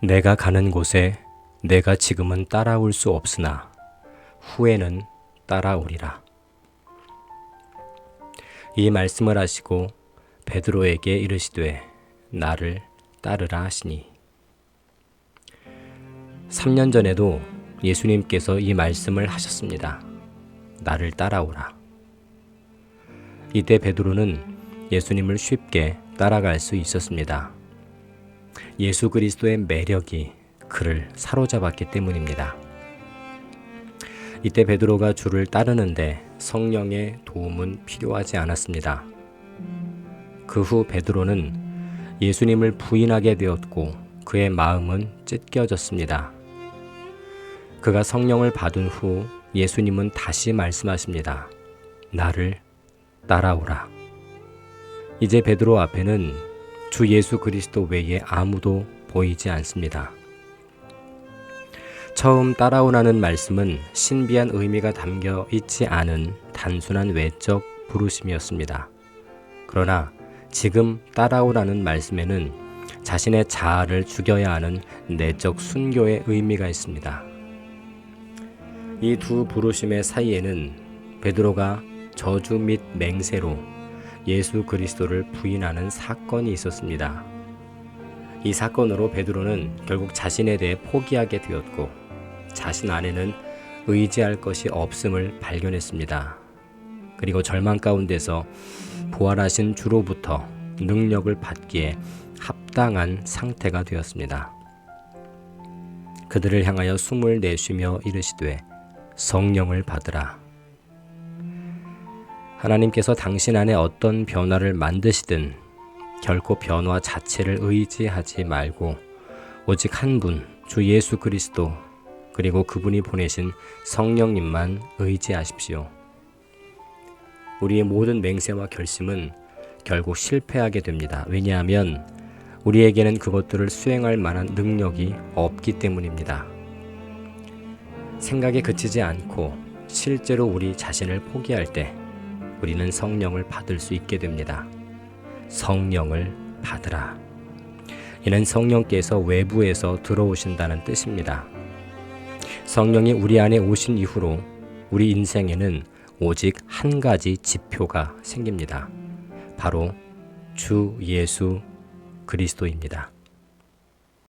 내가 가는 곳에 내가 지금은 따라올 수 없으나 후에는 따라오리라. 이 말씀을 하시고 베드로에게 이르시되 나를 따르라 하시니 3년 전에도 예수님께서 이 말씀을 하셨습니다. 나를 따라오라. 이때 베드로는 예수님을 쉽게 따라갈 수 있었습니다. 예수 그리스도의 매력이 그를 사로잡았기 때문입니다. 이때 베드로가 주를 따르는데 성령의 도움은 필요하지 않았습니다. 그 후 베드로는 예수님을 부인하게 되었고 그의 마음은 찢겨졌습니다. 그가 성령을 받은 후 예수님은 다시 말씀하십니다. 나를 따라오라. 이제 베드로 앞에는 주 예수 그리스도 외에 아무도 보이지 않습니다. 처음 따라오라는 말씀은 신비한 의미가 담겨 있지 않은 단순한 외적 부르심이었습니다. 그러나 지금 따라오라는 말씀에는 자신의 자아를 죽여야 하는 내적 순교의 의미가 있습니다. 이 두 부르심의 사이에는 베드로가 저주 및 맹세로 예수 그리스도를 부인하는 사건이 있었습니다. 이 사건으로 베드로는 결국 자신에 대해 포기하게 되었고 자신 안에는 의지할 것이 없음을 발견했습니다. 그리고 절망 가운데서 부활하신 주로부터 능력을 받기에 합당한 상태가 되었습니다. 그들을 향하여 숨을 내쉬며 이르시되 성령을 받으라. 하나님께서 당신 안에 어떤 변화를 만드시든 결코 변화 자체를 의지하지 말고 오직 한 분, 주 예수 그리스도, 그리고 그분이 보내신 성령님만 의지하십시오. 우리의 모든 맹세와 결심은 결국 실패하게 됩니다. 왜냐하면 우리에게는 그것들을 수행할 만한 능력이 없기 때문입니다. 생각에 그치지 않고 실제로 우리 자신을 포기할 때 우리는 성령을 받을 수 있게 됩니다. 성령을 받으라. 이는 성령께서 외부에서 들어오신다는 뜻입니다. 성령이 우리 안에 오신 이후로 우리 인생에는 오직 한 가지 지표가 생깁니다. 바로 주 예수 그리스도입니다.